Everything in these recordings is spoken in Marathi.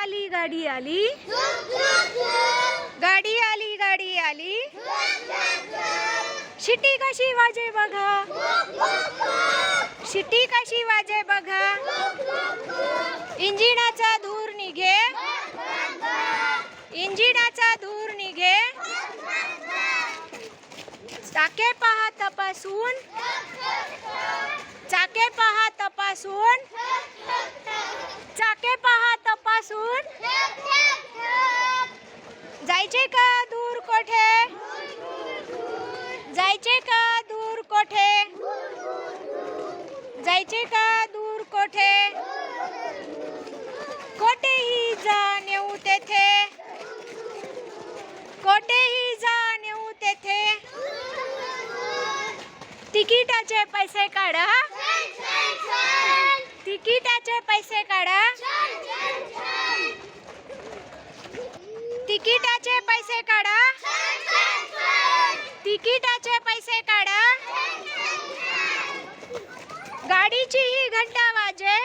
आली गाडी आली. गाडी आली गाडी आली. शिटी कशी वाजे बघा. शिटी कशी वाजे बघा. इंजिनाचा धूर निघे. इंजिनाचा धूर निघे. चाके पहा तपासून. चाके पहा तपासून. चाके पहा तपासून जायचे का दूर कोठे? जायचे का दूर कोठे? जायचे का दूर कोठे? कोठेही जा नेऊ तेथे. कोठेही जा नेऊ तेथे. तिकिटाचे पैसे काढा. तिकिटाचे पैसे काढा. तिकिटाचे पैसे काढा. तिकिटाचे पैसे काढा. गाडीची ही घंटा वाजे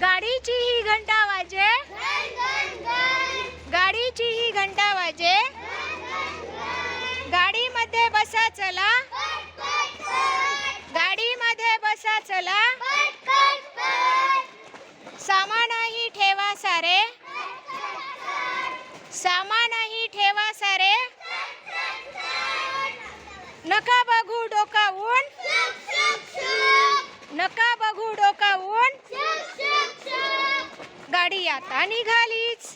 गाडीची ही घंटा वाजे गाडीची ही घंटा वाजे गाडीमध्ये बसा चला गाडीमध्ये बसा चला सामानही ठेवा सारे सामानही ठेवा सारे. नका बघू डोकावून. नका बघू डोकावून. गाडी आता निघालीच.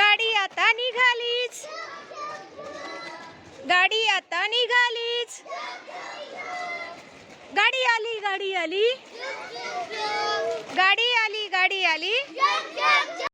गाडी आता निघालीच. गाडी आता निघालीच. गाडी आली गाडी आली. गाडी आली गाडी आली.